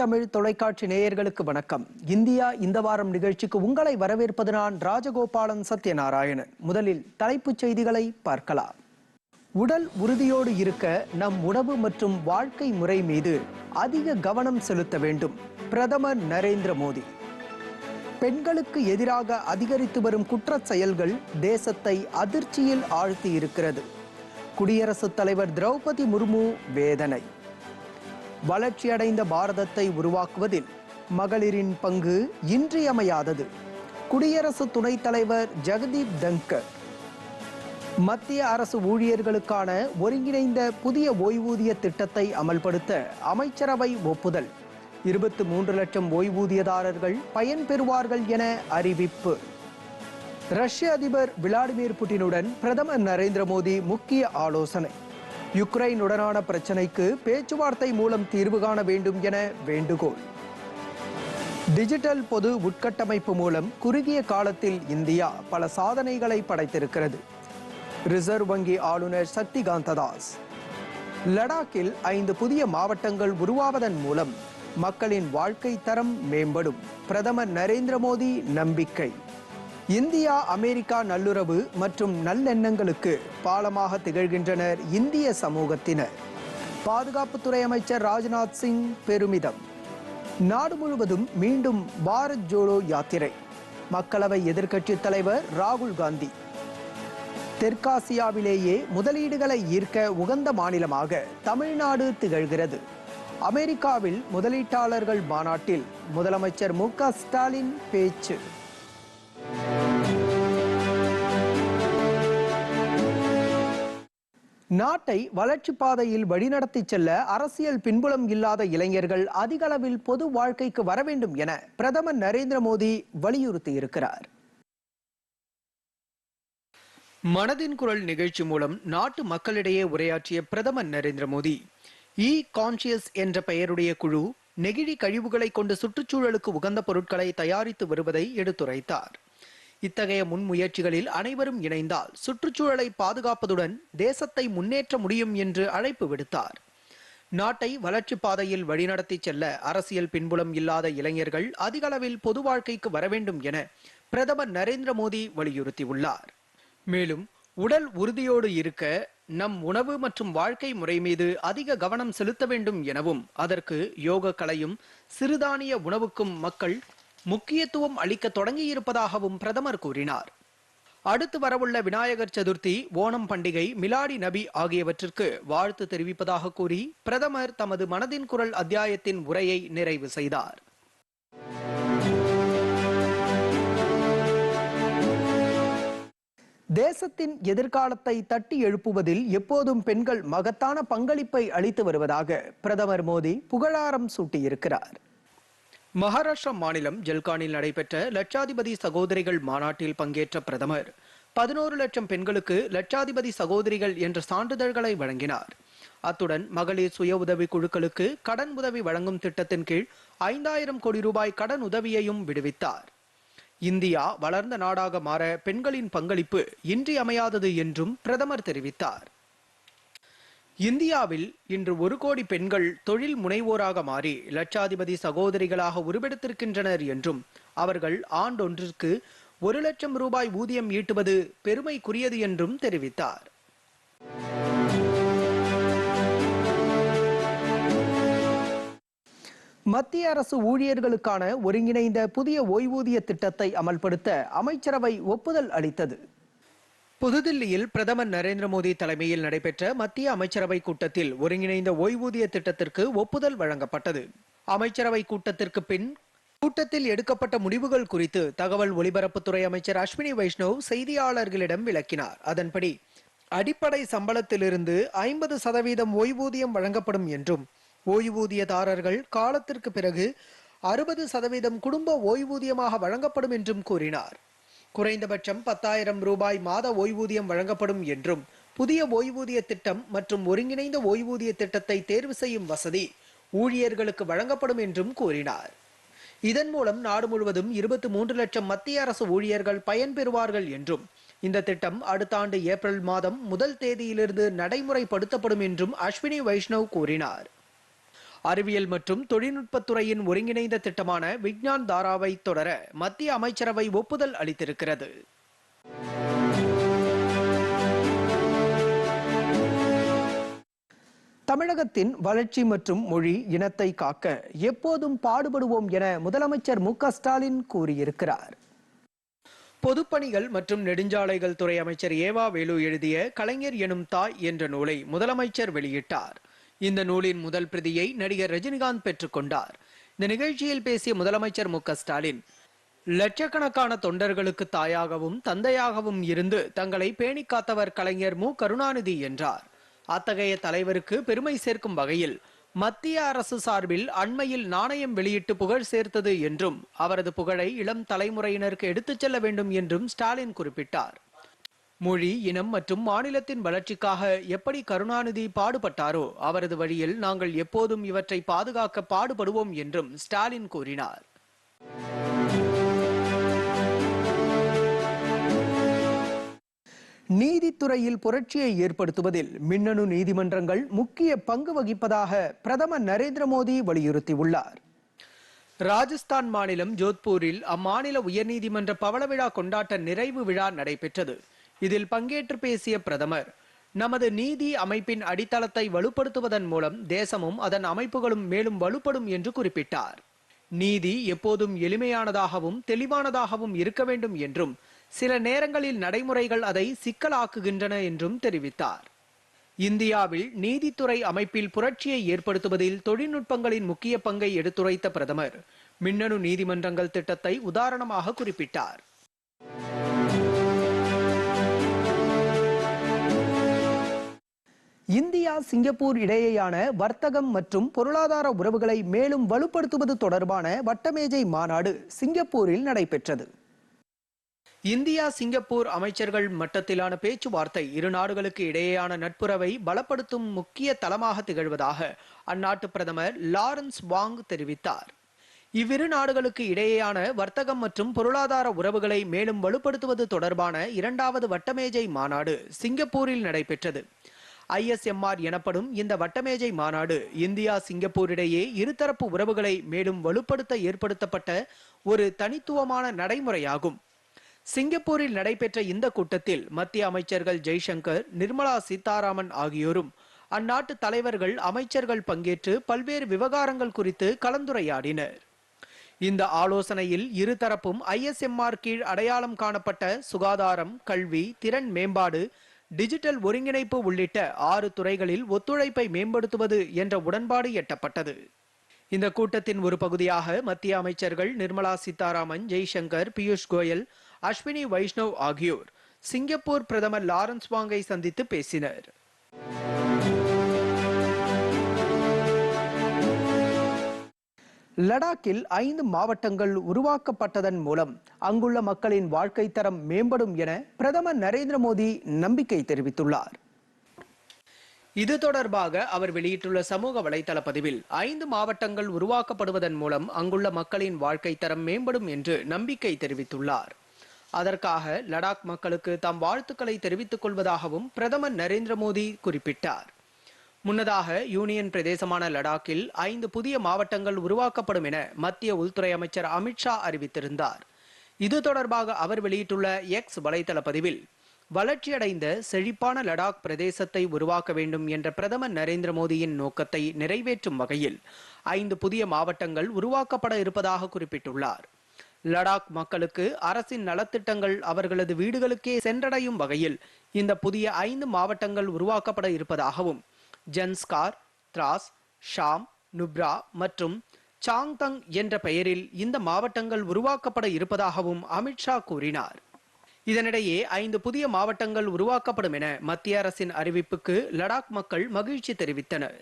தமிழ் தொலைக்காட்சி நேயர்களுக்கு வணக்கம். இந்தியா இந்த வாரம் நிகழ்ச்சிக்கு உங்களை வரவேற்பது நான் ராஜகோபாலன் சத்யநாராயணன். முதலில் தலைப்புச் செய்திகளை பார்க்கலாம். உடல் உறுதியோடு இருக்க நம் உணவு மற்றும் வாழ்க்கை முறை மீது அதிக கவனம் செலுத்த வேண்டும். பிரதமர் நரேந்திர மோடி. பெண்களுக்கு எதிராக அதிகரித்து வரும் குற்ற செயல்கள் தேசத்தை அதிர்ச்சியில் ஆழ்த்தி இருக்கிறது. குடியரசுத் தலைவர் திரௌபதி முர்மு வேதனை. வளர்ச்சியடைந்த பாரதத்தை உருவாக்குவதில் மகளிரின் பங்கு இன்றியமையாதது. குடியரசு துணைத் தலைவர் ஜெகதீப் தங்கர் மத்திய அரசு ஊழியர்களுக்கான ஒருங்கிணைந்த புதிய ஓய்வூதிய திட்டத்தை அமல்படுத்த அமைச்சரவை ஒப்புதல். இருபத்து மூன்று லட்சம் ஓய்வூதியதாரர்கள் பயன்பெறுவார்கள் என அறிவிப்பு. ரஷ்ய அதிபர் விளாடிமிர் புட்டினுடன் பிரதமர் நரேந்திர மோடி முக்கிய ஆலோசனை. யுக்ரைனுடனான பிரச்சினைக்கு பேச்சுவார்த்தை மூலம் தீர்வு காண வேண்டும் என வேண்டுகோள். டிஜிட்டல் பொது உட்கட்டமைப்பு மூலம் குறுகிய காலத்தில் இந்தியா பல சாதனைகளை படைத்திருக்கிறது. ரிசர்வ் வங்கி ஆளுநர் சக்திகாந்த தாஸ். லடாக்கில் ஐந்து புதிய மாவட்டங்கள் உருவாவதன் மூலம் மக்களின் வாழ்க்கை தரம் மேம்படும். பிரதமர் நரேந்திர மோடி நம்பிக்கை. இந்தியா அமெரிக்கா நல்லுறவு மற்றும் நல்லெண்ணங்களுக்கு பாலமாக திகழ்கின்றனர் இந்திய சமூகத்தினர். பாதுகாப்புத்துறை அமைச்சர் ராஜ்நாத் சிங் பெருமிதம். நாடு முழுவதும் மீண்டும் பாரத் ஜோடோ யாத்திரை. மக்களவை எதிர்க்கட்சித் தலைவர் ராகுல் காந்தி. தெற்காசியாவிலேயே முதலீடுகளை ஈர்க்க உகந்த மாநிலமாக தமிழ்நாடு திகழ்கிறது. அமெரிக்காவில் முதலீட்டாளர்கள் மாநாட்டில் முதலமைச்சர் மு ஸ்டாலின் பேச்சு. நாட்டை வளர்ச்சி பாதையில் வழிநடத்தி செல்ல அரசியல் பின்புலம் இல்லாத இளைஞர்கள் அதிகளவில் பொது வாழ்க்கைக்கு வர வேண்டும் என பிரதமர் நரேந்திர மோடி வலியுறுத்தி இருக்கிறார். மனதின் குரல் நிகழ்ச்சி மூலம் நாட்டு மக்களிடையே உரையாற்றிய பிரதமர் நரேந்திர மோடி இ கான்சியஸ் என்ற பெயருடைய குழு நெகிழி கழிவுகளை கொண்டு சுற்றுச்சூழலுக்கு உகந்த பொருட்களை தயாரித்து வருவதை எடுத்துரைத்தார். இத்தகைய முன்முயற்சிகளில் அனைவரும் இணைந்தால் சுற்றுச்சூழலை பாதுகாப்பதுடன் தேசத்தை முன்னேற்ற முடியும் என்று அழைப்பு விடுத்தார். நாட்டை வளர்ச்சி பாதையில் வழிநடத்தி செல்ல அரசியல் பின்புலம் இல்லாத இளைஞர்கள் அதிக அளவில் பொது வாழ்க்கைக்கு வர வேண்டும் என பிரதமர் நரேந்திர மோடி வலியுறுத்தியுள்ளார். மேலும் உடல் உறுதியோடு இருக்க நம் உணவு மற்றும் வாழ்க்கை முறை மீது அதிக கவனம் செலுத்த வேண்டும் எனவும் அதற்கு யோக கலையும் சிறுதானிய உணவுக்கும் மக்கள் முக்கியத்துவம் அளிக்க தொடங்கியிருப்பதாகவும் பிரதமர் கூறினார். அடுத்து வரவுள்ள விநாயகர் சதுர்த்தி ஓணம் பண்டிகை மிலாடி நபி ஆகியவற்றிற்கு வாழ்த்து தெரிவிப்பதாக கூறி பிரதமர் தமது மனதின் குரல் அத்தியாயத்தின் உரையை நிறைவு செய்தார். தேசத்தின் எதிர்காலத்தை தட்டி எழுப்புவதில் எப்போதும் பெண்கள் மகத்தான பங்களிப்பை அளித்து வருவதாக பிரதமர் மோடி புகழாரம் சூட்டியிருக்கிறார். மகாராஷ்டிரா மாநிலம் ஜல்கானில் நடைபெற்ற லட்சாதிபதி சகோதரிகள் மாநாட்டில் பங்கேற்ற பிரதமர் பதினோரு லட்சம் பெண்களுக்கு லட்சாதிபதி சகோதரிகள் என்ற சான்றிதழ்களை வழங்கினார். அத்துடன் மகளிர் சுய உதவி குழுக்களுக்கு கடன் உதவி வழங்கும் திட்டத்தின் கீழ் ஐந்தாயிரம் கோடி ரூபாய் கடன் உதவியையும் விடுவித்தார். இந்தியா வளர்ந்த நாடாக மாற பெண்களின் பங்களிப்பு இன்றியமையாதது என்றும் பிரதமர் தெரிவித்தார். இந்தியாவில் இன்று ஒரு கோடி பெண்கள் தொழில் முனைவோராக மாறி லட்சாதிபதி சகோதரிகளாக உருவெடுத்திருக்கின்றனர் என்றும் அவர்கள் ஆண்டொன்றிற்கு ஒரு லட்சம் ரூபாய் ஊதியம் ஈட்டுவது பெருமைக்குரியது என்றும் தெரிவித்தார். மத்திய அரசு ஊழியர்களுக்கான ஒருங்கிணைந்த புதிய ஓய்வூதிய திட்டத்தை அமல்படுத்த அமைச்சரவை ஒப்புதல் அளித்தது. புதுதில்லியில் பிரதமர் நரேந்திர மோடி தலைமையில் நடைபெற்ற மத்திய அமைச்சரவை கூட்டத்தில் ஒருங்கிணைந்த ஓய்வூதிய திட்டத்திற்கு ஒப்புதல் வழங்கப்பட்டது. அமைச்சரவை கூட்டத்திற்கு பின் கூட்டத்தில் எடுக்கப்பட்ட முடிவுகள் குறித்து தகவல் ஒலிபரப்புத்துறை அமைச்சர் அஸ்வினி வைஷ்ணவ் செய்தியாளர்களிடம் விளக்கினார். அதன்படி அடிப்படை சம்பளத்திலிருந்து ஐம்பது சதவீதம் ஓய்வூதியம் வழங்கப்படும் என்றும் ஓய்வூதியதாரர்கள் காலத்திற்கு பிறகு அறுபது சதவீதம் குடும்ப ஓய்வூதியமாக வழங்கப்படும் என்றும் கூறினார். குறைந்தபட்சம் பத்தாயிரம் ரூபாய் மாத ஓய்வூதியம் வழங்கப்படும் என்றும் புதிய ஓய்வூதிய திட்டம் மற்றும் ஒருங்கிணைந்த ஓய்வூதிய திட்டத்தை தேர்வு செய்யும் வசதி ஊழியர்களுக்கு வழங்கப்படும் என்றும் கூறினார். இதன் மூலம் நாடு முழுவதும் இருபத்தி மூன்று லட்சம் மத்திய அரசு ஊழியர்கள் பயன்பெறுவார்கள் என்றும் இந்த திட்டம் அடுத்த ஆண்டு ஏப்ரல் மாதம் முதல் தேதியிலிருந்து நடைமுறைப்படுத்தப்படும் என்றும் அஸ்வினி வைஷ்ணவ் கூறினார். அறிவியல் மற்றும் தொழில்நுட்பத்துறையின் ஒருங்கிணைந்த திட்டமான விக்ஞான் தாராவை தொடர மத்திய அமைச்சரவை ஒப்புதல் அளித்திருக்கிறது. தமிழகத்தின் வளர்ச்சி மற்றும் மொழி இனத்தை காக்க எப்போதும் பாடுபடுவோம் என முதலமைச்சர் மு க ஸ்டாலின் கூறியிருக்கிறார். பொதுப்பணிகள் மற்றும் நெடுஞ்சாலைகள் துறை அமைச்சர் ஏவா வேலு எழுதிய கலைஞர் எனும் தாய் என்ற நூலை முதலமைச்சர் வெளியிட்டார். இந்த நூலின் முதல் பிரதியை நடிகர் ரஜினிகாந்த் பெற்றுக்கொண்டார் இந்த நிகழ்ச்சியில் பேசிய முதலமைச்சர் மு ஸ்டாலின் லட்சக்கணக்கான தொண்டர்களுக்கு தாயாகவும் தந்தையாகவும் இருந்து தங்களை பேணி காத்தவர் கலைஞர் மு கருணாநிதி என்றார். அத்தகைய தலைவருக்கு பெருமை சேர்க்கும் வகையில் மத்திய அரசு சார்பில் அண்மையில் நாணயம் வெளியிட்டு புகழ் சேர்த்தது என்றும் அவரது புகழை இளம் தலைமுறையினருக்கு எடுத்துச் செல்ல வேண்டும் என்றும் ஸ்டாலின் குறிப்பிட்டார். மொழி இனம் மற்றும் மாநிலத்தின் வளர்ச்சிக்காக எப்படி கருணாநிதி பாடுபட்டாரோ அவரது வழியில் நாங்கள் எப்போதும் இவற்றை பாதுகாக்க பாடுபடுவோம் என்றும் ஸ்டாலின் கூறினார். நீதித்துறையில் புரட்சியை ஏற்படுத்துவதில் மின்னணு நீதிமன்றங்கள் முக்கிய பங்கு வகிப்பதாக பிரதமர் நரேந்திர மோடி வலியுறுத்தியுள்ளார். ராஜஸ்தான் மாநிலம் ஜோத்பூரில் அம்மாநில உயர்நீதிமன்ற பவள விழா கொண்டாட்ட நிறைவு விழா நடைபெற்றது. இதில் பங்கேற்று பேசிய பிரதமர் நமது நீதி அமைப்பின் அடித்தளத்தை வலுப்படுத்துவதன் மூலம் தேசமும் அதன் அமைப்புகளும் மேலும் வலுப்படும் என்று குறிப்பிட்டார். நீதி எப்போதும் எளிமையானதாகவும் தெளிவானதாகவும் இருக்க வேண்டும் என்றும் சில நேரங்களில் நடைமுறைகள் அதை சிக்கலாக்குகின்றன என்றும் தெரிவித்தார். இந்தியாவில் நீதித்துறை அமைப்பில் புரட்சியை ஏற்படுத்துவதில் தொழில்நுட்பங்களின் முக்கிய பங்கை எடுத்துரைத்த பிரதமர் மின்னணு நீதிமன்றங்கள் திட்டத்தை உதாரணமாக குறிப்பிட்டார். இந்தியா சிங்கப்பூர் இடையேயான வர்த்தகம் மற்றும் பொருளாதார உறவுகளை மேலும் வலுப்படுத்துவது தொடர்பான வட்டமேஜை மாநாடு சிங்கப்பூரில் நடைபெற்றது. இந்தியா சிங்கப்பூர் அமைச்சர்கள் மட்டத்திலான பேச்சுவார்த்தை இரு நாடுகளுக்கு இடையேயான நட்புறவை பலப்படுத்தும் முக்கிய தளமாக திகழ்வதாக அந்நாட்டு பிரதமர் லாரன்ஸ் வாங் தெரிவித்தார். இவ்விரு நாடுகளுக்கு இடையேயான வர்த்தகம் மற்றும் பொருளாதார உறவுகளை மேலும் வலுப்படுத்துவது தொடர்பான இரண்டாவது வட்டமேஜை மாநாடு சிங்கப்பூரில் நடைபெற்றது. ஐஎஸ்எம்ஆர் எனப்படும் இந்த வட்டமேஜை மாநாடு இந்தியா சிங்கப்பூர் இடையே இருதரப்பு உறவுகளை மேலும் வலுப்படுத்த ஏற்படுத்தப்பட்ட ஒரு தனித்துவமான நடைமுறையாகும். சிங்கப்பூரில் நடைபெற்ற இந்த கூட்டத்தில் மத்திய அமைச்சர்கள் ஜெய்சங்கர் நிர்மலா சீதாராமன் ஆகியோரும் அந்நாட்டு தலைவர்கள் அமைச்சர்கள் பங்கேற்று பல்வேறு விவகாரங்கள் குறித்து கலந்துரையாடினர். இந்த ஆலோசனையில் இருதரப்பும் ஐஎஸ்எம்ஆர் கீழ் அடையாளம் காணப்பட்ட சுகாதாரம் கல்வி திறன் மேம்பாடு டிஜிட்டல் ஒருங்கிணைப்பு உள்ளிட்ட ஆறு துறைகளில் ஒத்துழைப்பை மேம்படுத்துவது என்ற உடன்பாடு எட்டப்பட்டது. இந்த கூட்டத்தின் ஒரு பகுதியாக மத்திய அமைச்சர்கள் நிர்மலா சீதாராமன் ஜெய்சங்கர் பியூஷ் கோயல் அஸ்வினி வைஷ்ணவ் ஆகியோர் சிங்கப்பூர் பிரதமர் லாரன்ஸ் வாங்கை சந்தித்து பேசினர். லடாக்கில் ஐந்து மாவட்டங்கள் உருவாக்கப்பட்டதன் மூலம் அங்குள்ள மக்களின் வாழ்க்கை தரம் மேம்படும் என பிரதமர் நரேந்திர மோடி நம்பிக்கை தெரிவித்துள்ளார். இது தொடர்பாக அவர் வெளியிட்டுள்ள சமூக வலைதள பதிவில் ஐந்து மாவட்டங்கள் உருவாக்கப்படுவதன் மூலம் அங்குள்ள மக்களின் வாழ்க்கை தரம் மேம்படும் என்று நம்பிக்கை தெரிவித்துள்ளார். அதற்காக லடாக் மக்களுக்கு தாம் வாழ்த்துக்களை தெரிவித்துக் கொள்வதாகவும் பிரதமர் நரேந்திர மோடி குறிப்பிட்டார். முன்னதாக யூனியன் பிரதேசமான லடாக்கில் ஐந்து புதிய மாவட்டங்கள் உருவாக்கப்படும் என மத்திய உள்துறை அமைச்சர் அமித்ஷா அறிவித்திருந்தார். இது தொடர்பாக அவர் வெளியிட்டுள்ள எக்ஸ் வலைதள பதிவில் வளர்ச்சியடைந்த செழிப்பான லடாக் பிரதேசத்தை உருவாக்க வேண்டும் என்ற பிரதமர் நரேந்திர மோடியின் நோக்கத்தை நிறைவேற்றும் வகையில் ஐந்து புதிய மாவட்டங்கள் உருவாக்கப்பட இருப்பதாக குறிப்பிட்டுள்ளார். லடாக் மக்களுக்கு அரசின் நலத்திட்டங்கள் அவர்களது வீடுகளுக்கே சென்றடையும் வகையில் இந்த புதிய ஐந்து மாவட்டங்கள் உருவாக்கப்பட இருப்பதாகவும் ஜன்ஸ்கார் திராஸ் ஷாம் நுப்ரா மற்றும் சாங்தங் என்ற பெயரில் இந்த மாவட்டங்கள் உருவாக்கப்பட இருப்பதாகவும் அமித்ஷா கூறினார். இதனிடையே ஐந்து புதிய மாவட்டங்கள் உருவாக்கப்படும் என மத்திய அரசின் அறிவிப்புக்கு லடாக் மக்கள் மகிழ்ச்சி தெரிவித்தனர்.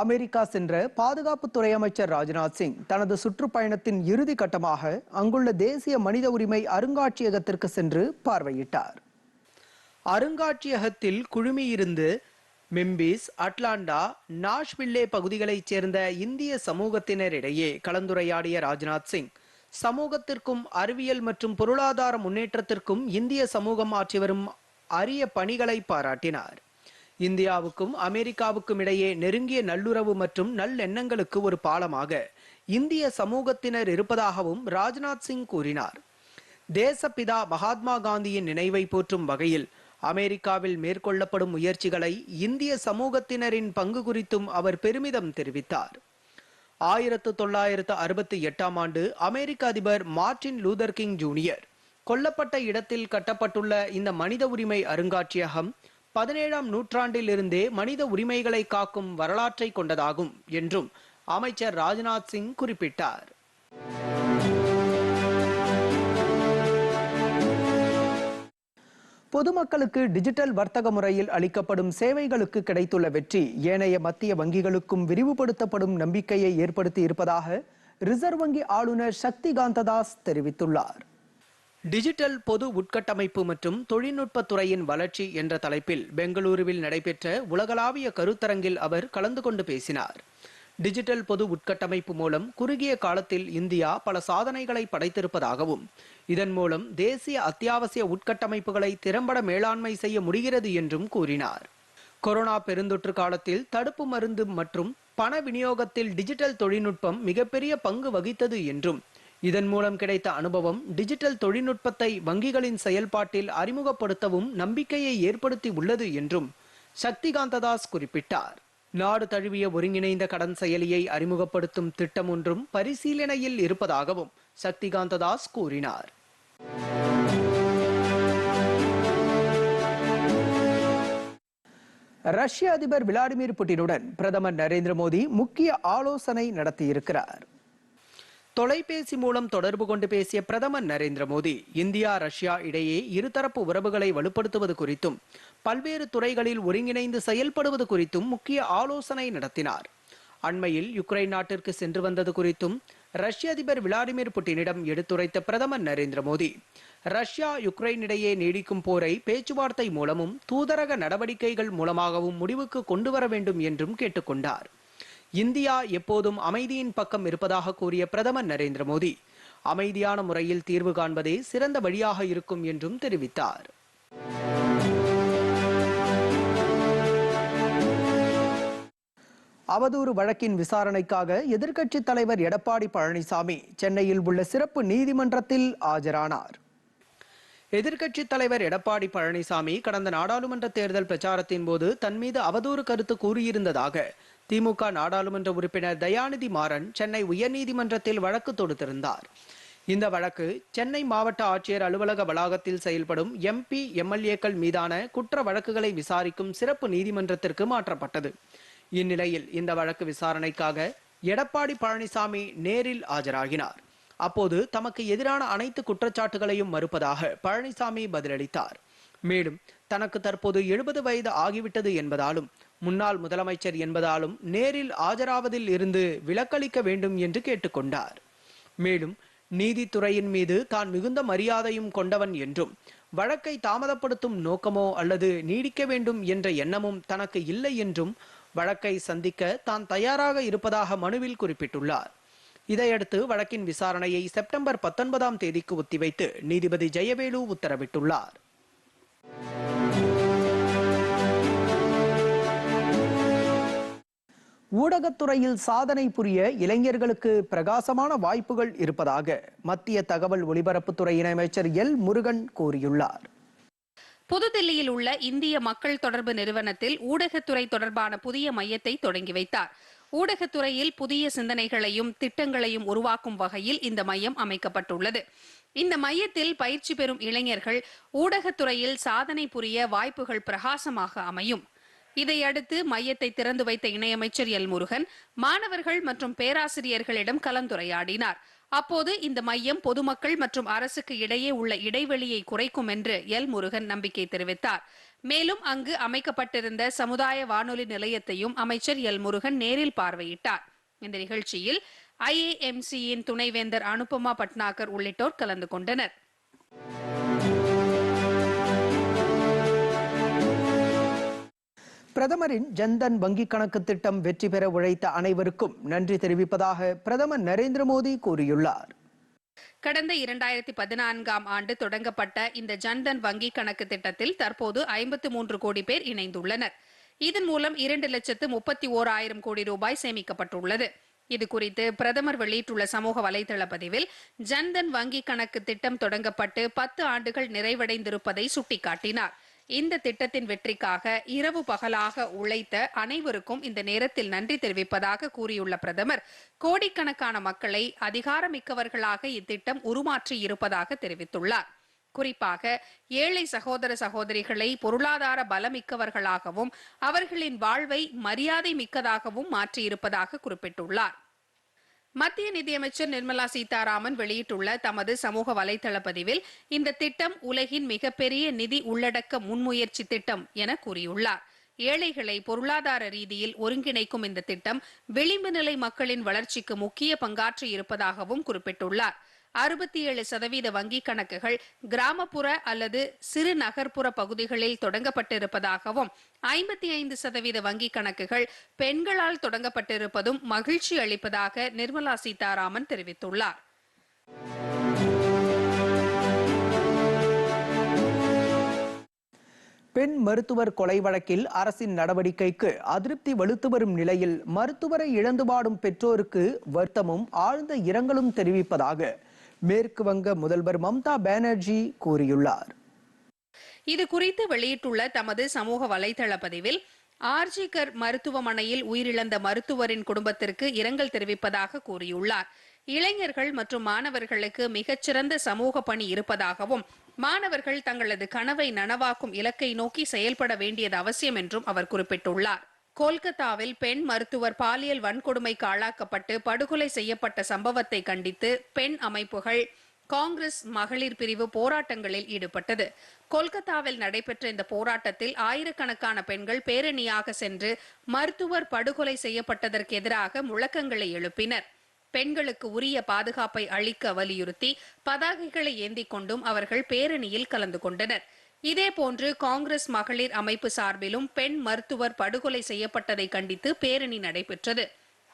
அமெரிக்கா சென்ற பாதுகாப்புத்துறை அமைச்சர் ராஜ்நாத் சிங் தனது சுற்றுப்பயணத்தின் இறுதி கட்டமாக அங்குள்ள தேசிய மனித உரிமை அருங்காட்சியகத்திற்கு சென்று பார்வையிட்டார். அருங்காட்சியகத்தில் குழுமியிருந்து மெம்பிஸ் அட்லாண்டா நாஷ்வில்லே பகுதிகளைச் சேர்ந்த இந்திய சமூகத்தினரிடையே கலந்துரையாடிய ராஜ்நாத் சிங் சமூகத்திற்கும் அறிவியல் மற்றும் பொருளாதார முன்னேற்றத்திற்கும் இந்திய சமூகம் ஆற்றி வரும் அரிய பணிகளை பாராட்டினார். இந்தியாவுக்கும் அமெரிக்காவுக்கும் இடையே நெருங்கிய நல்லுறவு மற்றும் நல்லெண்ணங்களுக்கு ஒரு பாலமாக இந்திய சமூகத்தினர் இருப்பதாகவும் ராஜ்நாத் சிங் கூறினார். தேசப்பிதா மகாத்மா காந்தியின் நினைவை போற்றும் வகையில் அமெரிக்காவில் மேற்கொள்ளப்படும் முயற்சிகளை இந்திய சமூகத்தினரின் பங்கு குறித்தும் அவர் பெருமிதம் தெரிவித்தார். ஆயிரத்து தொள்ளாயிரத்து அறுபத்தி எட்டாம் ஆண்டு அமெரிக்க அதிபர் மார்ட்டின் லூதர் கிங் ஜூனியர் கொல்லப்பட்ட இடத்தில் கட்டப்பட்டுள்ள இந்த மனித உரிமை அருங்காட்சியகம் பதினேழாம் நூற்றாண்டில் இருந்தே மனித உரிமைகளை காக்கும் வரலாற்றை கொண்டதாகும் என்றும் அமைச்சர் ராஜ்நாத் சிங் குறிப்பிட்டார். பொதுமக்களுக்கு டிஜிட்டல் வர்த்தக முறையில் அளிக்கப்படும் சேவைகளுக்கு கிடைத்துள்ள வெற்றி ஏனைய மத்திய வங்கிகளுக்கும் விரிவுபடுத்தப்படும் நம்பிக்கையை ஏற்படுத்தி இருப்பதாக ரிசர்வ் வங்கி ஆளுநர் சக்தி காந்ததாஸ் தெரிவித்துள்ளார். டிஜிட்டல் பொது உட்கட்டமைப்பு மற்றும் தொழில்நுட்பத் துறையின் வளர்ச்சி என்ற தலைப்பில் பெங்களூருவில் நடைபெற்ற உலகளாவிய கருத்தரங்கில் அவர் கலந்து கொண்டு பேசினார். டிஜிட்டல் பொது உட்கட்டமைப்பு மூலம் குறுகிய காலத்தில் இந்தியா பல சாதனைகளை படைத்திருப்பதாகவும் இதன் மூலம் தேசிய அத்தியாவசிய உட்கட்டமைப்புகளை திறம்பட மேலாண்மை செய்ய முடிகிறது என்றும் கூறினார். கொரோனா பெருந்தொற்று காலத்தில் தடுப்பு மருந்து மற்றும் பண விநியோகத்தில் டிஜிட்டல் தொழில்நுட்பம் மிகப்பெரிய பங்கு வகித்தது என்றும் இதன் மூலம் கிடைத்த அனுபவம் டிஜிட்டல் தொழில்நுட்பத்தை வங்கிகளின் செயல்பாட்டில் அறிமுகப்படுத்தவும் நம்பிக்கையை ஏற்படுத்தி உள்ளது என்றும் சக்திகாந்ததாஸ் குறிப்பிட்டார். நாடு தழுவிய ஒருங்கிணைந்த கடன் செயலியை அறிமுகப்படுத்தும் திட்டம் ஒன்றும் பரிசீலனையில் இருப்பதாகவும் சக்திகாந்ததாஸ் கூறினார். ரஷ்ய அதிபர் விளாடிமிர் புட்டினுடன் பிரதமர் நரேந்திர மோடி முக்கிய ஆலோசனை நடத்தியிருக்கிறார். தொலைபேசி மூலம் தொடர்பு கொண்டு பேசிய பிரதமர் நரேந்திர மோடி இந்தியா ரஷ்யா இடையே இருதரப்பு உறவுகளை வலுப்படுத்துவது குறித்தும் பல்வேறு துறைகளில் ஒருங்கிணைந்து செயல்படுவது குறித்தும் முக்கிய ஆலோசனை நடத்தினார். அண்மையில் யுக்ரைன் நாட்டிற்கு சென்று வந்தது குறித்தும் ரஷ்ய அதிபர் விளாடிமிர் புட்டினிடம் எடுத்துரைத்த பிரதமர் நரேந்திர மோடி ரஷ்யா யுக்ரைன் இடையே நீடிக்கும் போரை பேச்சுவார்த்தை மூலமும் தூதரக நடவடிக்கைகள் மூலமாகவும் முடிவுக்கு கொண்டு வர வேண்டும் என்றும் கேட்டுக்கொண்டார். இந்தியா எப்போதும் அமைதியின் பக்கம் இருப்பதாக கூறிய பிரதமர் நரேந்திர மோடி அமைதியான முறையில் தீர்வு காண்பதே சிறந்த வழியாக இருக்கும் என்றும் தெரிவித்தார். அவதூறு வழக்கின் விசாரணைக்காக எதிர்க்கட்சித் தலைவர் எடப்பாடி பழனிசாமி சென்னையில் உள்ள சிறப்பு நீதிமன்றத்தில் ஆஜரானார். எதிர்க்கட்சித் தலைவர் எடப்பாடி பழனிசாமி கடந்த நாடாளுமன்ற தேர்தல் பிரச்சாரத்தின் போது தன் மீது அவதூறு கருத்து கூறியிருந்ததாக திமுக நாடாளுமன்ற உறுப்பினர் தயாநிதி மாறன் சென்னை உயர்நீதிமன்றத்தில் வழக்கு தொடுத்திருந்தார். இந்த வழக்கு சென்னை மாவட்ட ஆட்சியர் அலுவலக வளாகத்தில் செயல்படும் எம்பி எம்எல்ஏக்கள் மீதான குற்ற வழக்குகளை விசாரிக்கும் சிறப்பு நீதிமன்றத்திற்கு மாற்றப்பட்டது. இந்நிலையில் இந்த வழக்கு விசாரணைக்காக எடப்பாடி பழனிசாமி நேரில் ஆஜராகினார். அப்போது தமக்கு எதிரான அனைத்து குற்றச்சாட்டுகளையும் மறுப்பதாக பழனிசாமி பதிலளித்தார். மேலும் தனக்கு தற்போது எழுபது வயது ஆகிவிட்டது என்பதாலும் முன்னாள் முதலமைச்சர் என்பதாலும் நேரில் ஆஜராவதில் இருந்து விலக்களிக்க வேண்டும் என்று கேட்டுக்கொண்டார். மேலும் நீதித்துறையின் மீது தான் மிகுந்த மரியாதையும் கொண்டவன் என்றும் வழக்கை தாமதப்படுத்தும் நோக்கமோ அல்லது நீடிக்க வேண்டும் என்ற எண்ணமும் தனக்கு இல்லை என்றும் வழக்கை சந்திக்க தான் தயாராக இருப்பதாக மனுவில் குறிப்பிட்டுள்ளார். இதையடுத்து வழக்கின் விசாரணையை செப்டம்பர் பத்தொன்பதாம் தேதிக்கு ஒத்திவைத்து நீதிபதி ஜெயவேலு உத்தரவிட்டுள்ளார். ஊடகத்துறையில் சாதனை புரிய இளைஞர்களுக்கு பிரகாசமான வாய்ப்புகள் இருப்பதாக மத்திய தகவல் ஒலிபரப்புத்துறை இணையமைச்சர் எல் முருகன் கூறியுள்ளார். புதுதில்லியில் உள்ள இந்திய மக்கள் தொடர்பு நிறுவனத்தில் ஊடகத்துறை தொடர்பான புதிய மையத்தை தொடங்கி வைத்தார். ஊடகத்துறையில் புதிய சிந்தனைகளையும் திட்டங்களையும் உருவாக்கும் வகையில் இந்த மையம் அமைக்கப்பட்டுள்ளது. இந்த மையத்தில் பயிற்சி பெறும் இளைஞர்கள் ஊடகத்துறையில் சாதனை புரிய வாய்ப்புகள் பிரகாசமாக அமையும். இதையடுத்து மையத்தை திறந்து வைத்த இணையமைச்சர் எல் முருகன் மாணவர்கள் மற்றும் பேராசிரியர்களிடம் கலந்துரையாடினார். அப்போது இந்த மையம் பொதுமக்கள் மற்றும் அரசுக்கு இடையே உள்ள இடைவெளியை குறைக்கும் என்று எல் முருகன் நம்பிக்கை தெரிவித்தார். மேலும் அங்கு அமைக்கப்பட்டிருந்த சமுதாய வானொலி நிலையத்தையும் அமைச்சர் எல் முருகன் நேரில் பார்வையிட்டார். இந்த நிகழ்ச்சியில் ஐஏஎம்சியின் துணைவேந்தர் அனுபமா பட்னாகர் உள்ளிட்டோர் கலந்து கொண்டனர். பிரதமரின் ஜன்தன் வங்கி கணக்கு திட்டம் வெற்றி பெற உழைத்த அனைவருக்கும் நன்றி தெரிவிப்பதாக பிரதமர் நரேந்திர மோடி கூறியுள்ளார். கடந்த இரண்டாயிரத்தி பதினான்காம் ஆண்டு தொடங்கப்பட்ட இந்த ஜன்தன் வங்கி கணக்கு திட்டத்தில் தற்போது ஐம்பத்து மூன்று கோடி பேர் இணைந்துள்ளனர். இதன் மூலம் இரண்டு லட்சத்து முப்பத்தி ஓர் ஆயிரம் கோடி ரூபாய் சேமிக்கப்பட்டுள்ளது. இது குறித்து பிரதமர் வெளியிட்டுள்ள சமூக வலைதள பதிவில் ஜன்தன் வங்கி கணக்கு திட்டம் தொடங்கப்பட்டு பத்து ஆண்டுகள் நிறைவடைந்திருப்பதை சுட்டிக்காட்டினார். இந்த திட்டத்தின் வெற்றிக்காக இரவு பகலாக உழைத்த அனைவருக்கும் இந்த நேரத்தில் நன்றி தெரிவிப்பதாக கூறியுள்ள பிரதமர் கோடிக்கணக்கான மக்களை அதிகாரமிக்கவர்களாக இத்திட்டம் உருமாற்றி இருப்பதாக தெரிவித்துள்ளார். குறிப்பாக ஏழை சகோதர சகோதரிகளை பொருளாதார பலமிக்கவர்களாகவும் அவர்களின் வாழ்வை மரியாதை மிக்கதாகவும் மாற்றியிருப்பதாக குறிப்பிட்டுள்ளார். மத்திய நிதியமைச்சர் நிர்மலா சீதாராமன் வெளியிட்டுள்ள தமது சமூக வலைதள பதிவில் இந்த திட்டம் உலகின் மிகப்பெரிய நிதி உள்ளடக்க முன்முயற்சி திட்டம் என கூறியுள்ளார். ஏழைகளை பொருளாதார ரீதியில் ஒருங்கிணைக்கும் இந்த திட்டம் விளிம்பு நிலை மக்களின் வளர்ச்சிக்கு முக்கிய பங்காற்றி இருப்பதாகவும் குறிப்பிட்டுள்ளார். அறுபத்தி ஏழு சதவீத வங்கிக் கணக்குகள் கிராமப்புற அல்லது சிறு நகர்ப்புற பகுதிகளில் தொடங்கப்பட்டிருப்பதாகவும் ஐம்பத்தி ஐந்து சதவீத வங்கிக் கணக்குகள் பெண்களால் தொடங்கப்பட்டிருப்பதும் மகிழ்ச்சி அளிப்பதாக நிர்மலா சீதாராமன் தெரிவித்துள்ளார். பெண் மருத்துவர் கொலை வழக்கில் அரசின் நடவடிக்கைக்கு அதிருப்தி வலுத்து வரும் நிலையில் மருத்துவரை இழந்து வாடும் பெற்றோருக்கு வருத்தமும் ஆழ்ந்த இரங்கலும் தெரிவிப்பதாக மேற்கு வங்க முதல்வர் மம்தா பானர்ஜி கூறியுள்ளார். இது குறித்து வெளியிட்டுள்ள தமது சமூக வலைதள பதிவில் ஆர்ஜிகர் மருத்துவமனையில் உயிரிழந்த மருத்துவரின் குடும்பத்திற்கு இரங்கல் தெரிவிப்பதாக கூறியுள்ளார். இளைஞர்கள் மற்றும் மாணவர்களுக்கு மிகச்சிறந்த சமூக பணி இருப்பதாகவும் மாணவர்கள் தங்களது கனவை நனவாக்கும் இலக்கை நோக்கி செயல்பட வேண்டியது அவசியம் என்றும் அவர் குறிப்பிட்டுள்ளார். கோல்கத்தாவில் பெண் மருத்துவர் பாலியல் வன்கொடுமைக்கு ஆளாக்கப்பட்டு படுகொலை செய்யப்பட்ட சம்பவத்தை கண்டித்து பெண் அமைப்புகள் காங்கிரஸ் மகளிர் பிரிவு போராட்டங்களில் ஈடுபட்டது. கொல்கத்தாவில் நடைபெற்ற இந்த போராட்டத்தில் ஆயிரக்கணக்கான பெண்கள் பேரணியாக சென்று மருத்துவர் படுகொலை செய்யப்பட்டதற்கு எதிராக முழக்கங்களை எழுப்பினர். பெண்களுக்கு உரிய பாதுகாப்பை அளிக்க வலியுறுத்தி பதாகைகளை ஏந்திக் கொண்டும் அவர்கள் பேரணியில் கலந்து கொண்டனர். இதேபோன்று காங்கிரஸ் மகளிர் அமைப்பு சார்பிலும் பெண் மருத்துவர் படுகொலை செய்யப்பட்டதை கண்டித்து பேரணி நடைபெற்றது.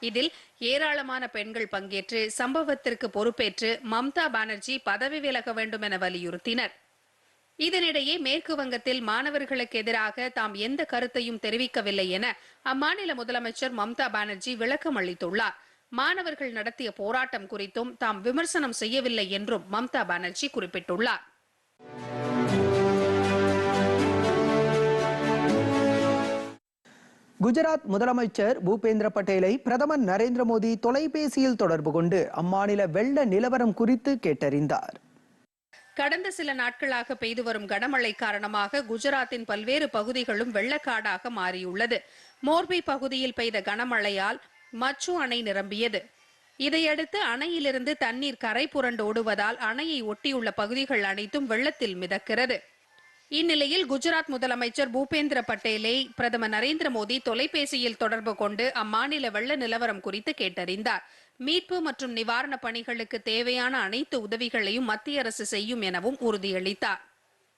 இதில் ஏராளமான பெண்கள் பங்கேற்று சம்பவத்திற்கு பொறுப்பேற்று மம்தா பானர்ஜி பதவி விலக வேண்டும் என வலியுறுத்தினர். இதனிடையே மேற்கு வங்கத்தில் மாணவர்களுக்கு எதிராக தாம் எந்த கருத்தையும் தெரிவிக்கவில்லை என அம்மாநில முதலமைச்சர் மம்தா பானர்ஜி விளக்கம் அளித்துள்ளார். மாணவர்கள் நடத்திய போராட்டம் குறித்தும் தாம் விமர்சனம் செய்யவில்லை என்றும் மம்தா பானர்ஜி குறிப்பிட்டுள்ளார். குஜராத் முதலமைச்சர் பூபேந்திர பட்டேலை பிரதமர் நரேந்திர மோடி தொலைபேசியில் தொடர்பு கொண்டு அம்மாநில வெள்ள நிலவரம் குறித்து கேட்டறிந்தார். கடந்த சில நாட்களாக பெய்து வரும் கனமழை காரணமாக குஜராத்தின் பல்வேறு பகுதிகளும் வெள்ளக்காடாக மாறியுள்ளது. மோர்பி பகுதியில் பெய்த கனமழையால் மச்சு அணை நிரம்பியது. இதையடுத்து அணையிலிருந்து தண்ணீர் கரை புரண்டு ஓடுவதால் அணையை ஒட்டியுள்ள பகுதிகள் அனைத்தும் வெள்ளத்தில் மிதக்கிறது. இந்நிலையில் குஜராத் முதலமைச்சர் பூபேந்திர பட்டேலை பிரதமர் நரேந்திர மோடி தொலைபேசியில் தொடர்பு கொண்டு அம்மாநில வெள்ள நிலவரம் குறித்து கேட்டறிந்தார். மீட்பு மற்றும் நிவாரணப் பணிகளுக்கு தேவையான அனைத்து உதவிகளையும் மத்திய அரசு செய்யும் எனவும் உறுதியளித்தார்.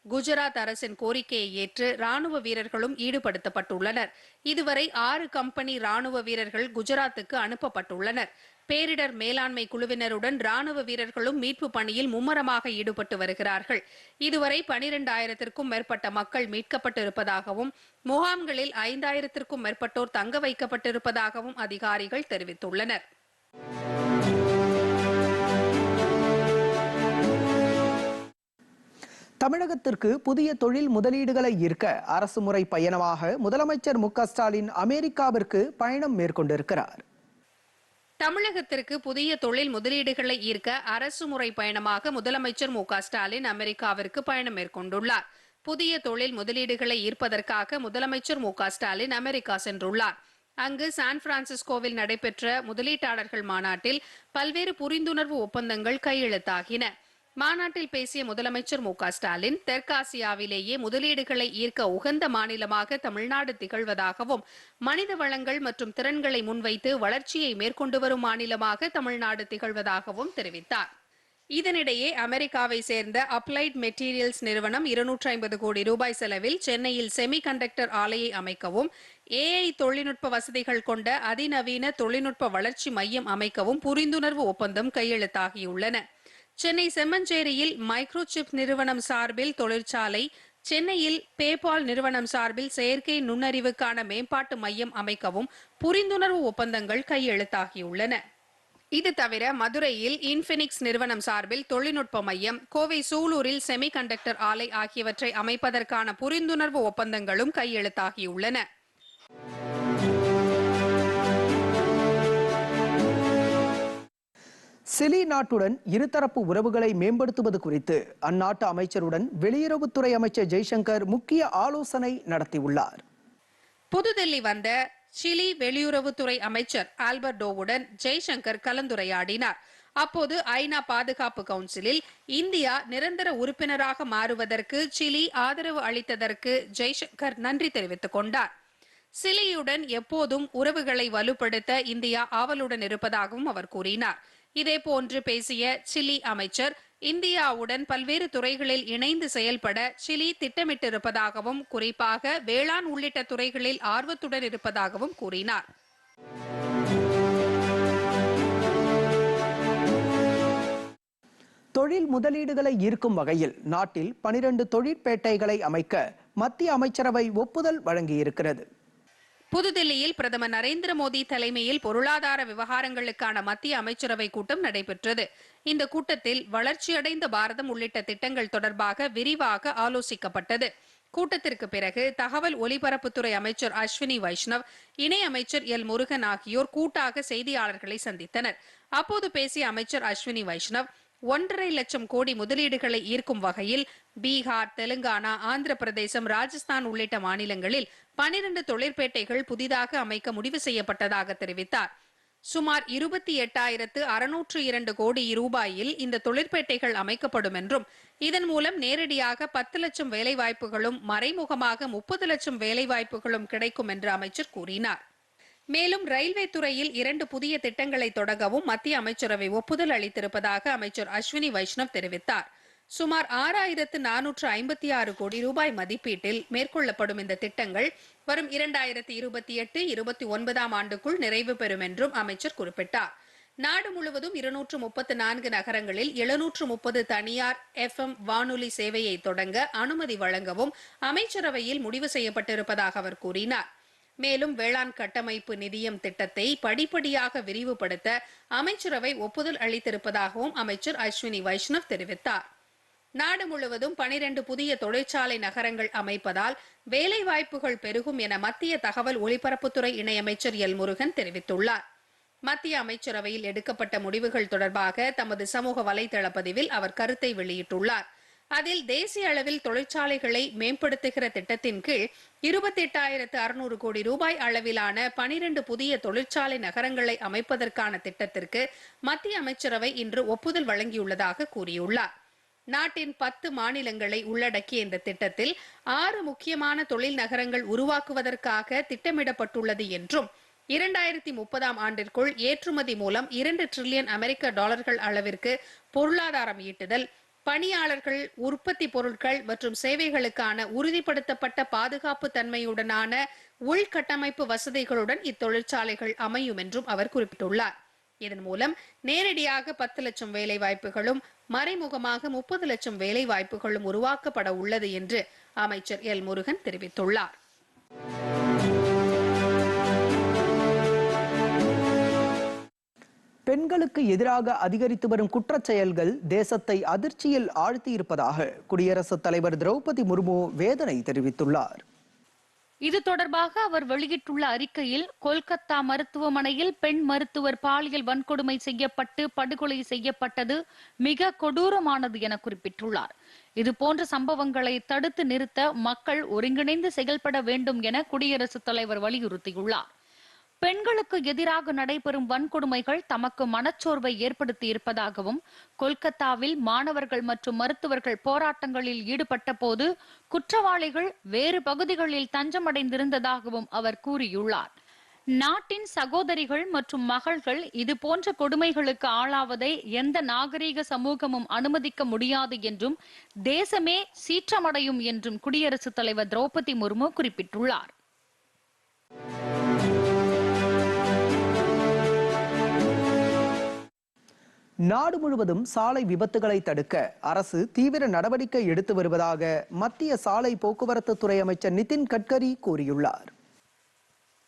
குஜராத் அரசின் கோரிக்கையை ஏற்று ராணுவ வீரர்களும் ஈடுபடுத்தப்பட்டுள்ளனர். இதுவரை ஆறு கம்பெனி ராணுவ வீரர்கள் குஜராத்துக்கு அனுப்பப்பட்டுள்ளனர். பேரிடர் மேலாண்மை குழுவினருடன் ராணுவ வீரர்களும் மீட்பு பணியில் மும்மரமாக ஈடுபட்டு வருகிறார்கள். இதுவரை பனிரெண்டாயிரத்திற்கும் மேற்பட்ட மக்கள் மீட்கப்பட்டிருப்பதாகவும் முகாம்களில் ஐந்தாயிரத்திற்கும் மேற்பட்டோர் தங்க வைக்கப்பட்டிருப்பதாகவும் அதிகாரிகள் தெரிவித்துள்ளனர். தமிழகத்திற்கு புதிய தொழில் முதலீடுகளை ஈர்க்க அரசு முறை பயணமாக முதலமைச்சர் மு ஸ்டாலின் அமெரிக்காவிற்கு பயணம் மேற்கொண்டிருக்கிறார். தமிழகத்திற்கு புதிய தொழில் முதலீடுகளை ஈர்க்க அரசு முறை பயணமாக முதலமைச்சர் மு ஸ்டாலின் அமெரிக்காவிற்கு பயணம் மேற்கொண்டுள்ளார். புதிய தொழில் முதலீடுகளை ஈர்ப்பதற்காக முதலமைச்சர் மு ஸ்டாலின் அமெரிக்கா சென்றுள்ளார். அங்கு சான் பிரான்சிஸ்கோவில் நடைபெற்ற முதலீட்டாளர்கள் மாநாட்டில் பல்வேறு புரிந்துணர்வு ஒப்பந்தங்கள் கையெழுத்தாகின. மாநாட்டில் பேசிய முதலமைச்சர் மு க ஸ்டாலின் தெற்காசியாவிலேயே முதலீடுகளை ஈர்க்க உகந்த மாநிலமாக தமிழ்நாடு திகழ்வதாகவும் மனித வளங்கள் மற்றும் திறன்களை முன்வைத்து வளர்ச்சியை மேற்கொண்டு வரும் மாநிலமாக தமிழ்நாடு திகழ்வதாகவும் தெரிவித்தார். இதனிடையே அமெரிக்காவை சேர்ந்த அப்ளைட் மெட்டீரியல்ஸ் நிறுவனம் இருநூற்றி ஐம்பது கோடி ரூபாய் செலவில் சென்னையில் செமி கண்டக்டர் ஆலையை அமைக்கவும் ஏஐ தொழில்நுட்ப வசதிகள் கொண்ட அதிநவீன தொழில்நுட்ப வளர்ச்சி மையம் அமைக்கவும் புரிந்துணர்வு ஒப்பந்தம் கையெழுத்தாகியுள்ளன. சென்னை செம்மஞ்சேரியில் மைக்ரோசிப் நிறுவனம் சார்பில் தொழிற்சாலை சென்னையில் பேபால் நிறுவனம் சார்பில் செயற்கை நுண்ணறிவுக்கான மேம்பாட்டு மையம் அமைக்கவும் புரிந்துணர்வு ஒப்பந்தங்கள் கையெழுத்தாகியுள்ளன. இது தவிர மதுரையில் இன்ஃபினிக்ஸ் நிறுவனம் சார்பில் தொழில்நுட்ப மையம் கோவை சூலூரில் செமிகண்டக்டர் ஆலை ஆகியவற்றை அமைப்பதற்கான புரிந்துணர்வு ஒப்பந்தங்களும் கையெழுத்தாகியுள்ளன. சிலி நாட்டுடன் இருதரப்பு உறவுகளை மேம்படுத்துவது குறித்து அந்நாட்டு அமைச்சருடன் வெளியுறவுத்துறை அமைச்சர் ஜெய்சங்கர் முக்கிய ஆலோசனை நடத்தியுள்ளார். புதுதில்லி வந்த சிலி வெளியுறவுத்துறை அமைச்சர் ஆல்பர்டோவுடன் ஜெய்சங்கர் கலந்துரையாடினார். அப்போது ஐநா பாதுகாப்பு கவுன்சிலில் இந்தியா நிரந்தர உறுப்பினராக மாறுவதற்கு சிலி ஆதரவு அளித்ததற்கு ஜெய்சங்கர் நன்றி தெரிவித்துக் கொண்டார். சிலியுடன் எப்போதும் உறவுகளை வலுப்படுத்த இந்தியா ஆவலுடன் இருப்பதாகவும் அவர் கூறினார். இதேபோன்று பேசிய சிலி அமைச்சர் இந்தியாவுடன் பல்வேறு துறைகளில் இணைந்து செயல்பட சிலி திட்டமிட்டிருப்பதாகவும் குறிப்பாக வேளாண் உள்ளிட்ட துறைகளில் ஆர்வத்துடன் இருப்பதாகவும் கூறினார். தொழில் முதலீடுகளை ஈர்க்கும் வகையில் நாட்டில் பனிரெண்டு தொழிற்பேட்டைகளை அமைக்க மத்திய அமைச்சரவை ஒப்புதல் வழங்கியிருக்கிறது. புதுதில்லியில் பிரதமர் நரேந்திர மோடி தலைமையில் பொருளாதார விவகாரங்களுக்கான மத்திய அமைச்சரவை கூட்டம் நடைபெற்றது. இந்த கூட்டத்தில் வளர்ச்சியடைந்த பாரதம் உள்ளிட்ட திட்டங்கள் தொடர்பாக விரிவாக ஆலோசிக்கப்பட்டது. கூட்டத்திற்கு பிறகு தகவல் ஒலிபரப்புத்துறை அமைச்சர் அஸ்வினி வைஷ்ணவ் இணை அமைச்சர் எல் முருகன் ஆகியோர் கூட்டாக செய்தியாளர்களை சந்தித்தனர். அப்போது பேசிய அமைச்சர் அஸ்வினி வைஷ்ணவ் ஒன்றரை லட்சம் கோடி முதலீடுகளை ஈர்க்கும் வகையில் பீகார் தெலுங்கானா ஆந்திர பிரதேசம் ராஜஸ்தான் உள்ளிட்ட மாநிலங்களில் பனிரண்டு தொழிற்பேட்டைகள் புதிதாக அமைக்க முடிவு செய்யப்பட்டதாக தெரிவித்தார். சுமார் இருபத்தி எட்டாயிரத்து அறுநூற்று இரண்டு கோடி ரூபாயில் இந்த தொழிற்பேட்டைகள் அமைக்கப்படும் என்றும் இதன் மூலம் நேரடியாக பத்து லட்சம் வேலைவாய்ப்புகளும் மறைமுகமாக முப்பது லட்சம் வேலைவாய்ப்புகளும் கிடைக்கும் என்று அமைச்சர் கூறினார். மேலும் ரயில்வே துறையில் இரண்டு புதிய திட்டங்களை தொடங்கவும் மத்திய அமைச்சரவை ஒப்புதல் அளித்திருப்பதாக அமைச்சர் அஸ்வினி வைஷ்ணவ் தெரிவித்தார். சுமார் ஆறாயிரத்து நானூற்று ஐம்பத்தி ஆறு கோடி ரூபாய் மதிப்பீட்டில் மேற்கொள்ளப்படும் இந்த திட்டங்கள் வரும் இரண்டாயிரத்தி இருபத்தி எட்டு இருபத்தி ஒன்பதாம் ஆண்டுக்குள் நிறைவு பெறும் என்றும் அமைச்சர் குறிப்பிட்டார். நாடு முழுவதும் இருநூற்று முப்பத்து நான்கு நகரங்களில் எழுநூற்று முப்பது தனியார் எஃப்எம் வானொலி சேவையை தொடங்க அனுமதி வழங்கவும் அமைச்சரவையில் முடிவு செய்யப்பட்டிருப்பதாக அவர் கூறினார். மேலும் வேளாண் கட்டமைப்பு நிதியம் திட்டத்தை படிப்படியாக விரிவுபடுத்த அமைச்சரவை ஒப்புதல் அளித்திருப்பதாகவும் அமைச்சர் அஸ்வினி வைஷ்ணவ் தெரிவித்தார். நாடு முழுவதும் பனிரெண்டு புதிய தொழிற்சாலை நகரங்கள் அமைப்பதால் வேலைவாய்ப்புகள் பெருகும் என மத்திய தகவல் ஒலிபரப்புத்துறை இணையமைச்சர் எல் முருகன் தெரிவித்துள்ளார். மத்திய அமைச்சரவையில் எடுக்கப்பட்ட முடிவுகள் தொடர்பாக தமது சமூக வலைதள பதிவில் அவர் கருத்தை வெளியிட்டுள்ளார். அதில் தேசிய அளவில் தொழிற்சாலைகளை மேம்படுத்துகிற திட்டத்தின் கீழ் இருபத்தி எட்டாயிரத்து அறுநூறு கோடி ரூபாய் அளவிலான பனிரெண்டு புதிய தொழிற்சாலை நகரங்களை அமைப்பதற்கான திட்டத்திற்கு மத்திய அமைச்சரவை இன்று ஒப்புதல் வழங்கியுள்ளதாக கூறியுள்ளார். நாட்டின் பத்து மாநிலங்களை உள்ளடக்கிய இந்த திட்டத்தில் ஆறு முக்கியமான தொழில் நகரங்கள் உருவாக்குவதற்காக திட்டமிடப்பட்டுள்ளது என்றும் இரண்டாயிரத்தி முப்பதாம் ஆண்டிற்குள் ஏற்றுமதி மூலம் இரண்டு டிரில்லியன் அமெரிக்க டாலர்கள் அளவிற்கு பொருளாதாரம் ஈட்டுதல் பணியாளர்கள் உற்பத்தி பொருட்கள் மற்றும் சேவைகளுக்கான உறுதிப்படுத்தப்பட்ட பாதுகாப்பு தன்மையுடனான உள்கட்டமைப்பு வசதிகளுடன் இத்தொழிற்சாலைகள் அமையும் என்றும் அவர் குறிப்பிட்டுள்ளார். இதன் மூலம் நேரடியாக பத்து லட்சம் வேலை வாய்ப்புகளும் மறைமுகமாக முப்பது லட்சம் வேலை வாய்ப்புகளும் உருவாக்கப்பட உள்ளது என்று அமைச்சர் எல் முருகன் தெரிவித்துள்ளார். பெண்களுக்கு எதிராக அதிகரித்து வரும் குற்றச் செயல்கள் தேசத்தை அதிர்ச்சியில் ஆழ்த்தியிருப்பதாக குடியரசுத் தலைவர் திரௌபதி முர்மு வேதனை தெரிவித்துள்ளார். இது தொடர்பாக அவர் வெளியிட்டுள்ள அறிக்கையில் கொல்கத்தா மருத்துவமனையில் பெண் மருத்துவர் பாலியல் வன்கொடுமை செய்யப்பட்டு படுகொலை செய்யப்பட்டது மிக கொடூரமானது என குறிப்பிட்டுள்ளார். இது போன்ற சம்பவங்களை தடுத்து நிறுத்த மக்கள் ஒருங்கிணைந்து செயல்பட வேண்டும் என குடியரசுத் தலைவர் வலியுறுத்தியுள்ளார். பெண்களுக்கு எதிராக நடைபெறும் வன்கொடுமைகள் தமக்கு மனச்சோர்வை ஏற்படுத்தி இருப்பதாகவும் கொல்கத்தாவில் மாணவர்கள் மற்றும் மருத்துவர்கள் போராட்டங்களில் ஈடுபட்ட போது குற்றவாளிகள் வேறு பகுதிகளில் தஞ்சமடைந்திருந்ததாகவும் அவர் கூறியுள்ளார். நாட்டின் சகோதரிகள் மற்றும் மகள்கள் இது போன்ற கொடுமைகளுக்கு ஆளாவதை எந்த நாகரீக சமூகமும் அனுமதிக்க முடியாது என்றும் தேசமே சீற்றமடையும் என்றும் குடியரசுத் தலைவர் திரௌபதி முர்மு குறிப்பிட்டுள்ளார். நாடு முழுவதும் சாலை விபத்துகளை தடுக்க அரசு தீவிர நடவடிக்கை எடுத்து வருவதாக மத்திய சாலை போக்குவரத்து துறை அமைச்சர் நிதின் கட்கரி கூறியுள்ளார்.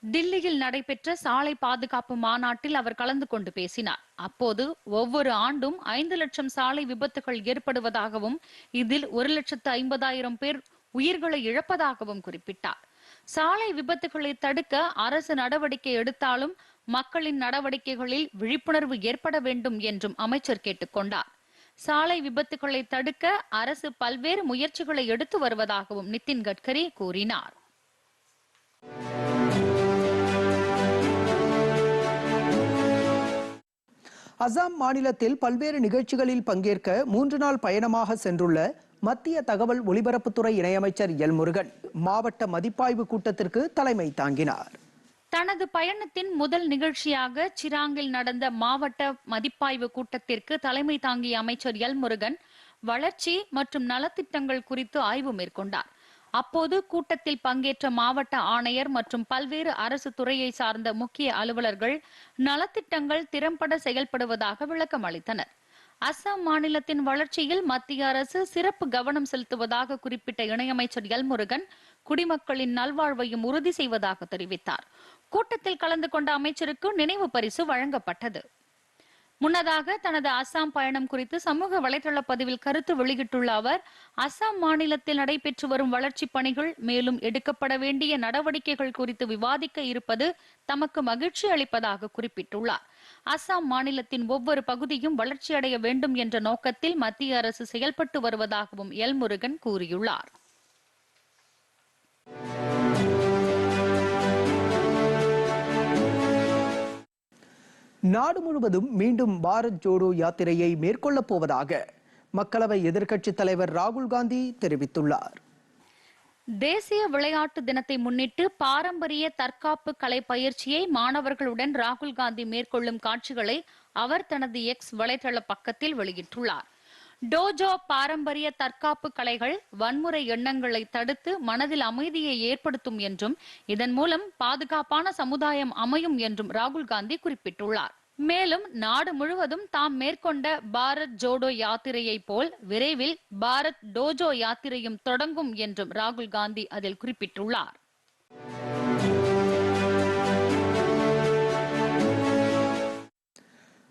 டில்லியில் நடைபெற்ற சாலை பாதுகாப்பு மாநாட்டில் அவர் கலந்து கொண்டு பேசினார். அப்போது ஒவ்வொரு ஆண்டும் ஐந்து லட்சம் சாலை விபத்துகள் ஏற்படுவதாகவும் இதில் ஒரு லட்சத்து ஐம்பதாயிரம் பேர் உயிர்களை இழப்பதாகவும் குறிப்பிட்டார். சாலை விபத்துகளை தடுக்க அரசு நடவடிக்கை எடுத்தாலும் மக்களின் நடவடிக்கைகளில் விழிப்புணர்வு ஏற்பட வேண்டும் என்றும் அமைச்சர் கேட்டுக்கொண்டார் சாலை விபத்துகளை தடுக்க அரசு பல்வேறு முயற்சிகளை எடுத்து வருவதாகவும் நிதின் கட்கரி கூறினார். அசாம் மாநிலத்தில் பல்வேறு நிகழ்ச்சிகளில் பங்கேற்க மூன்று நாள் பயணமாக சென்றுள்ள மத்திய தகவல் ஒலிபரப்புத்துறை இணையமைச்சர் எல் முருகன் மாவட்ட மதிப்பாய்வு கூட்டத்திற்கு தலைமை தாங்கினார். தனது பயணத்தின் முதல் நிகழ்ச்சியாக சிராங்கில் நடந்த மாவட்ட மதிப்பாய்வு கூட்டத்திற்கு தலைமை தாங்கிய அமைச்சர் எல் முருகன் வளர்ச்சி மற்றும் நலத்திட்டங்கள் குறித்து ஆய்வு மேற்கொண்டார். அப்போது கூட்டத்தில் பங்கேற்ற மாவட்ட ஆணையர் மற்றும் பல்வேறு அரசு துறையை சார்ந்த முக்கிய அலுவலர்கள் நலத்திட்டங்கள் திறம்பட செயல்படுவதாக விளக்கம் அளித்தனர். அஸ்ஸாம் மாநிலத்தின் வளர்ச்சியில் மத்திய அரசு சிறப்பு கவனம் செலுத்துவதாக குறிப்பிட்ட இணையமைச்சர் எல் முருகன் குடிமக்களின் நல்வாழ்வையும் உறுதி செய்வதாக தெரிவித்தார். கூட்டத்தில் கலந்து கொண்ட அமைச்சருக்கு நினைவு பரிசு வழங்கப்பட்டது. முன்னதாக தனது அசாம் பயணம் குறித்து சமூக வலைதள பதிவில் கருத்து வெளியிட்டுள்ள அவர் அசாம் மாநிலத்தில் நடைபெற்று வரும் வளர்ச்சிப் பணிகள் மேலும் எடுக்கப்பட வேண்டிய நடவடிக்கைகள் குறித்து விவாதிக்க இருப்பது தமக்கு மகிழ்ச்சி அளிப்பதாக குறிப்பிட்டுள்ளார். அஸ்ஸாம் மாநிலத்தின் ஒவ்வொரு பகுதியும் வளர்ச்சியடைய வேண்டும் என்ற நோக்கத்தில் மத்திய அரசு செயல்பட்டு வருவதாகவும் எல் முருகன் கூறியுள்ளார். நாடு முழுவதும் மீண்டும் பாரத் ஜோடோ யாத்திரையை மேற்கொள்ளப் போவதாக மக்களவை எதிர்க்கட்சித் தலைவர் ராகுல் காந்தி தெரிவித்துள்ளார். தேசிய விளையாட்டு தினத்தை முன்னிட்டு பாரம்பரிய தற்காப்பு கலை பயிற்சியை மாணவர்களுடன் ராகுல் காந்தி மேற்கொள்ளும் காட்சிகளை அவர் தனது எக்ஸ் வலைதள பக்கத்தில் வெளியிட்டுள்ளார். டோஜோ பாரம்பரிய தற்காப்பு கலைகள் வன்முறை எண்ணங்களை தடுத்து மனதில் அமைதியை ஏற்படுத்தும் என்றும் இதன் மூலம் பாதுகாப்பான சமுதாயம் அமையும் என்றும் ராகுல் காந்தி குறிப்பிட்டுள்ளார். மேலும் நாடு முழுவதும் தாம் மேற்கொண்ட பாரத் ஜோடோ யாத்திரையை போல் விரைவில் பாரத் டோஜோ யாத்திரையும் தொடங்கும் என்றும் ராகுல் காந்தி அதில் குறிப்பிட்டுள்ளார்.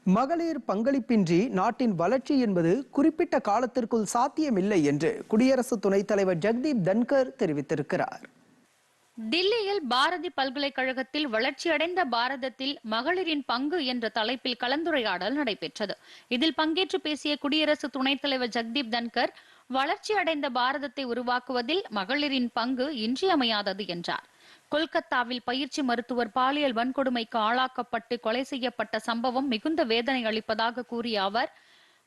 மகளிர் பங்களிப்பின்றி நாட்டின் வளர்ச்சி என்பது குறிப்பிட்ட காலத்திற்குள் சாத்தியமில்லை என்று குடியரசு துணைத் தலைவர் ஜெக்தீப் தன்கர் தெரிவித்திருக்கிறார். தில்லியில் பாரதி பல்கலைக்கழகத்தில் வளர்ச்சியடைந்த பாரதத்தில் மகளிரின் பங்கு என்ற தலைப்பில் கலந்துரையாடல் நடைபெற்றது. இதில் பங்கேற்று பேசிய குடியரசு துணைத் தலைவர் ஜெக்தீப் தன்கர் வளர்ச்சியடைந்த பாரதத்தை உருவாக்குவதில் மகளிரின் பங்கு இன்றியமையாதது என்றார். கொல்கத்தாவில் பயிற்சி மருத்துவர் பாலியல் வன்கொடுமைக்கு ஆளாக்கப்பட்டு கொலை செய்யப்பட்ட சம்பவம் மிகுந்த வேதனை அளிப்பதாக கூறிய அவர்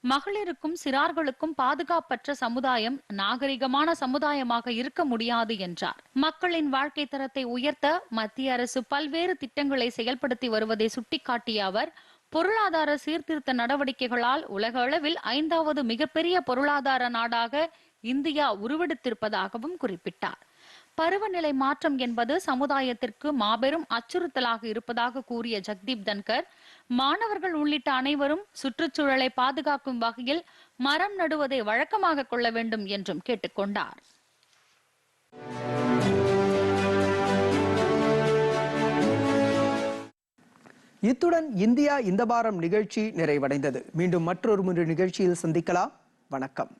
மகளிருக்கும் சிறார்களுக்கும் பாதுகாப்பற்ற சமுதாயம் நாகரிகமான சமுதாயமாக இருக்க முடியாது என்றார். மக்களின் வாழ்க்கை தரத்தை உயர்த்த மத்திய அரசு பல்வேறு திட்டங்களை செயல்படுத்தி வருவதை சுட்டிக்காட்டிய அவர் பொருளாதார சீர்திருத்த நடவடிக்கைகளால் உலக அளவில் ஐந்தாவது மிகப்பெரிய பொருளாதார நாடாக இந்தியா உருவெடுத்திருப்பதாகவும் குறிப்பிட்டார். பருவநிலை மாற்றம் என்பது சமுதாயத்திற்கு மாபெரும் அச்சுறுத்தலாக இருப்பதாக கூறிய ஜக்தீப் தன்கர் மாணவர்கள் உள்ளிட்ட அனைவரும் சுற்றுச்சூழலை பாதுகாக்கும் வகையில் மரம் நடுவதை வழக்கமாக கொள்ள வேண்டும் என்றும் கேட்டுக்கொண்டார் இத்துடன் இந்தியா இந்த வாரம் நிகழ்ச்சி நிறைவடைந்தது. மீண்டும் மற்றொரு முறை நிகழ்ச்சியில் சந்திக்கலாம். வணக்கம்.